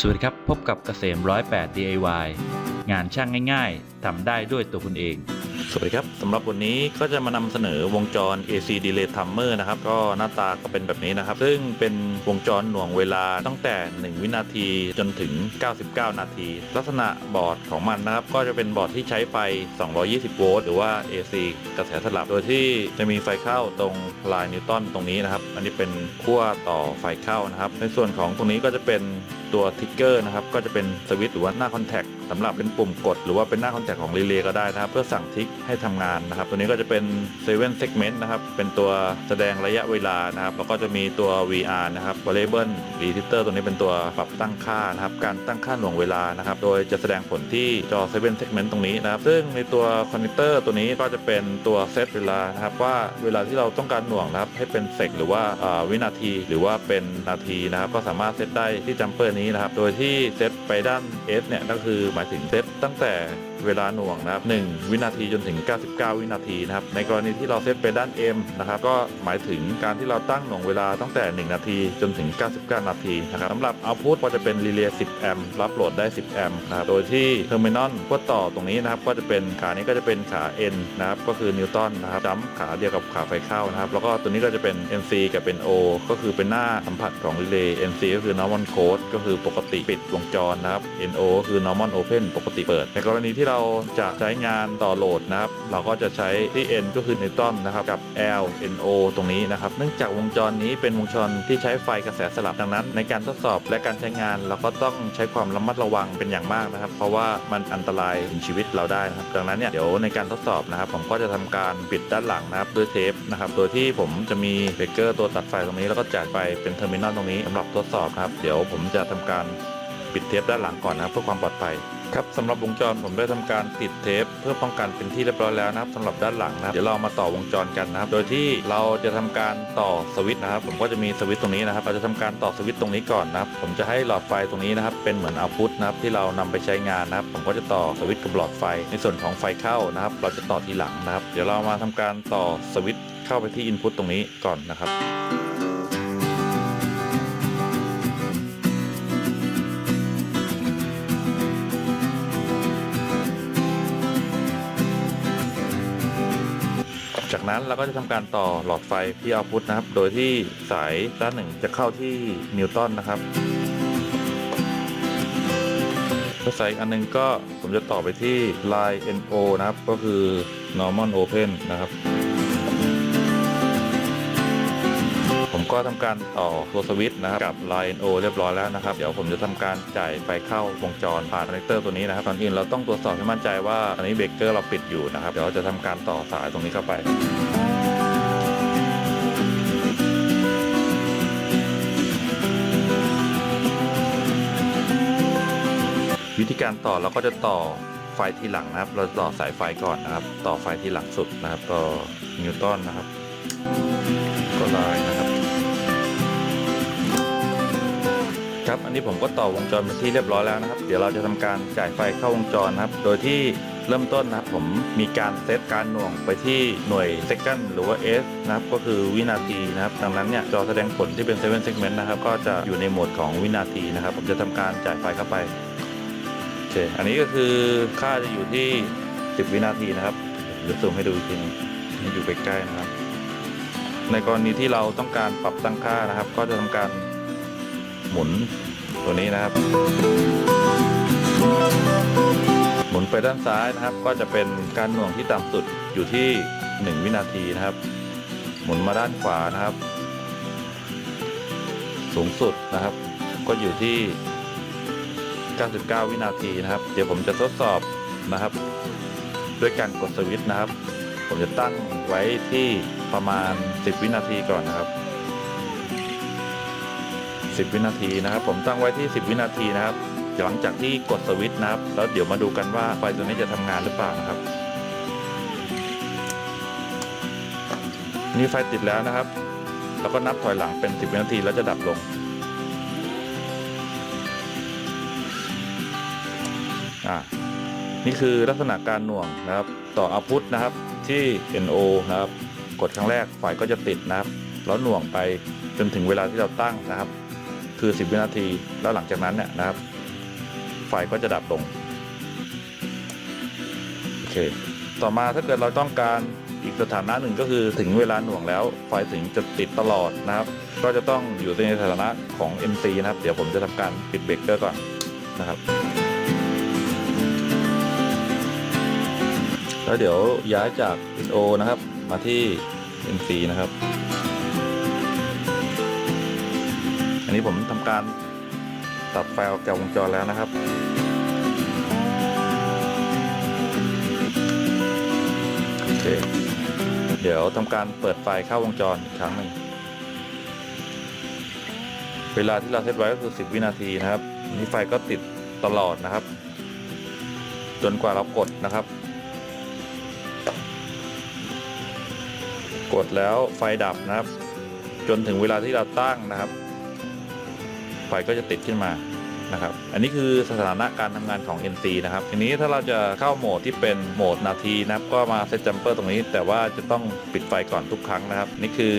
สวัสดีครับ พบกับเกษม108 DIY งานช่างง่าย ๆทำได้ด้วยตัวคุณเอง สวัสดีครับสำหรับวันนี้ก็จะมานำเสนอวงจร AC Delay Timer นะครับ ก็หน้าตาก็เป็นแบบนี้นะครับ ซึ่งเป็นวงจรหน่วงเวลาตั้งแต่ 1 วินาทีจนถึง 99 นาที ลักษณะบอร์ดของมันนะครับ ก็จะเป็นบอร์ดที่ใช้ไฟ 220 โวลต์หรือว่า AC กระแสสลับ โดยที่จะมีไฟเข้าตรงลายนิวตันตรงนี้นะครับ อันนี้เป็นขั้วต่อไฟเข้านะครับ ในส่วนของตรงนี้ก็จะเป็นตัวทิกเกอร์นะครับก็จะเป็นสวิตช์หรือว่าหน้าคอนแทคสำหรับเป็นปุ่มกด หรือว่าเป็นหน้าคอนแทคของรีเลย์ก็ได้นะครับ เพื่อสั่งทิกให้ทำงานนะครับ ตัวนี้ก็จะเป็น7 segment นะครับ เป็นตัวแสดงระยะเวลานะครับ แล้วก็จะมีตัว VR นะครับ variable repeater ตัวนี้เป็นตัวปรับตั้งค่านะครับ การตั้งค่าหน่วงเวลานะครับ โดยจะแสดงผลที่จอ7 segment ตรงนี้นะครับ ซึ่งในตัวคอนเนคเตอร์ตัวนี้ก็จะเป็นตัวเซตเวลานะครับ ว่าเวลาที่เราต้องการหน่วงนะครับ ให้เป็นเซกหรือว่าอ่าวินาทีหรือว่าเป็นนาทีนะครับ ก็สามารถเซตได้ที่จัมเปอร์นี้นะครับ โดยที่เซตไปด้าน S เนี่ยก็คือหมายถึงเซตตั้งแต่ เวลาหน่วงนะครับ 1 วินาทีจนถึง 99 วินาทีนะครับ ในกรณีที่เราเซตไปด้าน M นะครับ ก็หมายถึงการที่เราตั้งหน่วงเวลาตั้งแต่ 1 นาทีจนถึง 99 นาทีนะครับสำหรับเอาพุตก็จะเป็นรีเลย์10 แอมป์รับโหลดได้ 10 แอมป์นะครับ โดยที่เทอร์มินอลขั้วต่อตรงนี้นะครับ ก็จะเป็นขานี้ก็จะเป็นขา N นะครับ ก็คือนิวตันนะครับจัมขาเดียวกับขาไฟเข้านะครับ แล้วก็ตัวนี้ก็จะเป็น NC กับเป็น O ก็คือเป็นหน้าสัมผัสของรีเลย์ NC ก็คือ normal code ก็คือปกติปิดวงจรนะครับ NO ก็คือ normal open ปกติเปิด ในกรณีที่เราราจะใช้งานต่อโหลดนะครับ เราก็จะใช้ที่ N ก็คือนิวตันนะครับกับ L NO ตรงนี้นะครับ เนื่องจากวงจรนี้เป็นวงจรที่ใช้ไฟกระแสสลับดังนั้น ในการทดสอบและการใช้งาน เราก็ต้องใช้ความระมัดระวังเป็นอย่างมากนะครับ เพราะว่ามันอันตรายถึงชีวิตเราได้นะครับ ดังนั้นเนี่ยเดี๋ยวในการทดสอบนะครับ ผมก็จะทำการปิดด้านหลังนะครับด้วยเทปนะครับ โดยที่ผมจะมีเบรกเกอร์ตัวตัดไฟตรงนี้ แล้วก็จ่ายไฟเป็นเทอร์มินอลตรงนี้สำหรับทดสอบนะครับ เดี๋ยวผมจะทำการ ปิดเทปด้านหลังก่อนนะครับเพื่อความปลอดภัยครับสำหรับวงจรผมได้ทำการติดเทป เพื่อป้องกันเป็นที่เรียบร้อยแล้วนะครับสำหรับด้านหลังนะเดี๋ยวเรามาต่อวงจรกันนะครับ โดยที่เราจะทำการต่อสวิตช์นะครับ ผมก็จะมีสวิตช์ตรงนี้นะครับเราจะทำการต่อสวิตช์ตรงนี้ก่อนนะครับ ผมจะให้หลอดไฟตรงนี้นะครับ เป็นเหมือนเอาพุทนะครับที่เรานำไปใช้งานนะครับ ผมก็จะต่อสวิตช์กับหลอดไฟ ในส่วนของไฟเข้านะครับ เราจะต่อทีหลังนะครับ เดี๋ยวเรามาทำการต่อสวิตช์เข้าไปที่อินพุตตรงนี้ก่อนนะครับ จากนั้นเราก็จะทำการต่อหลอดไฟที่เอาพุทนะครับ โดยที่สายด้านหนึ่งจะเข้าที่นิวตันนะครับแล้วสายอีกอันหนึงก็ผมจะต่อไปที่ line NO นะครับ ก็คือ normal open นะครับ ก็ทำการต่อตัวสวิตช์นะครับกับ line NO เรียบร้อยแล้วนะครับ เดี๋ยวผมจะทำการจ่ายไฟเข้าวงจรผ่านคอนเนคเตอร์ตัวนี้นะครับตอนอื่นเราต้องตรวจสอบให้มั่นใจว่าอันนี้เบรกเกอร์เราปิดอยู่นะครับ เดี๋ยวจะทำการต่อสายตรงนี้เข้าไปวิธีการต่อเราก็จะต่อไฟทีหลังนะครับ เราต่อสายไฟก่อนนะครับ ต่อไฟทีหลังสุดนะครับ ต่อนิวตันนะครับ ก็ไลน์นะ ครับอันนี้ผมก็ต่อวงจรเป็นที่เรียบร้อยแล้วนะครับ เดี๋ยวเราจะทำการจ่ายไฟเข้าวงจรนะครับ โดยที่เริ่มต้นนะครับผมมีการเซตการหน่วงไปที่หน่วย second หรือว่า S นะครับก็คือวินาทีนะครับดังนั้นเนี่ยจอแสดงผลที่เป็น 7 segment นะครับก็จะอยู่ในโหมดของวินาทีนะครับ ผมจะทำการจ่ายไฟเข้าไปโอเคอันนี้ก็คือค่าจะอยู่ที่ 10 วินาทีนะครับเดี๋ยวซูมให้ดูอีกทีนึงอยู่ใกล้ๆนะครับ ในกรณีที่เราต้องการปรับตั้งค่านะครับ ก็จะทำการ หมุนตัวนี้นะครับ หมุนไปด้านซ้ายนะครับ ก็จะเป็นการหน่วงที่ต่ำสุดอยู่ที่ 1 วินาทีนะครับ หมุนมาด้านขวานะครับ สูงสุดนะครับ ก็อยู่ที่ 99 วินาทีนะครับ เดี๋ยวผมจะทดสอบนะครับ ด้วยการกดสวิตช์นะครับ ผมจะตั้งไว้ที่ประมาณ 10 วินาทีก่อนนะครับ 10 วินาทีนะครับ ผมตั้งไว้ที่ 10 วินาทีนะครับหลังจากที่กดสวิตช์นะครับ แล้วเดี๋ยวมาดูกันว่าไฟตัวนี้จะทำงานหรือเปล่านะครับ นี่ไฟติดแล้วนะครับ แล้วก็นับถอยหลังเป็น 10 วินาทีแล้วจะดับลงอ่านี่คือลักษณะการหน่วงนะครับ ต่ออาพุทนะครับที่ NO นะครับ กดครั้งแรกไฟก็จะติดนะครับ แล้วหน่วงไปจนถึงเวลาที่เราตั้งนะครับ คือ 10 วินาที แล้วหลังจากนั้นเนี่ยนะครับ ไฟก็จะดับลง โอเค ต่อมาถ้าเกิดเราต้องการอีกสถานะหนึ่งก็คือถึงเวลาหน่วงแล้ว ไฟถึงจะติดตลอดนะครับ ก็จะต้องอยู่ในสถานะของ NC นะครับ เดี๋ยวผมจะทำการปิดเบรกเกอร์ก่อนนะครับ แล้วเดี๋ยวย้ายจาก NO นะครับ มาที่ NC นะครับ นนี้ผมทำการตัดไฟออกจากวงจรแล้วนะครับ โอเค เดี๋ยวทำการเปิดไฟเข้าวงจรอีกครั้งหนึ่งเวลาที่เราเซตไว้ก็คือ 10 วินาทีนะครับ นี้ไฟก็ติดตลอดนะครับ จนกว่าเรากดนะครับ กดแล้วไฟดับนะครับ จนถึงเวลาที่เราตั้งนะครับ ไฟก็จะติดขึ้นมานะครับ อันนี้คือสถานะการทำงานของ NC นะครับ ทีนี้ถ้าเราจะเข้าโหมดที่เป็นโหมดนาทีนะครับ ก็มาเซตจัมเปอร์ตรงนี้ แต่ว่าจะต้องปิดไฟก่อนทุกครั้งนะครับ นี่คือ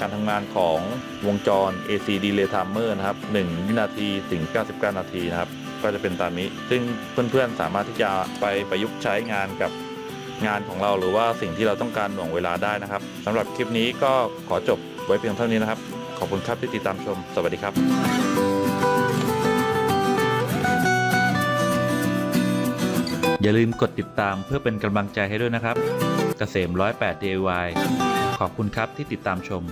การทำงานของวงจร AC Delay Timer นะครับ 1 วินาทีถึง 99 นาทีนะครับ ก็จะเป็นตามนี้ ซึ่งเพื่อนๆ สามารถที่จะไปประยุกต์ใช้งานกับงานของเราหรือว่าสิ่งที่เราต้องการหน่วงเวลาได้นะครับสำหรับคลิปนี้ก็ขอจบไว้เพียงเท่านี้นะครับ ขอบคุณครับที่ติดตามชม สวัสดีครับอย่าลืมกดติดตามเพื่อเป็นกำลังใจให้ด้วยนะครับ เกษม108 DIY ขอบคุณครับที่ติดตามชม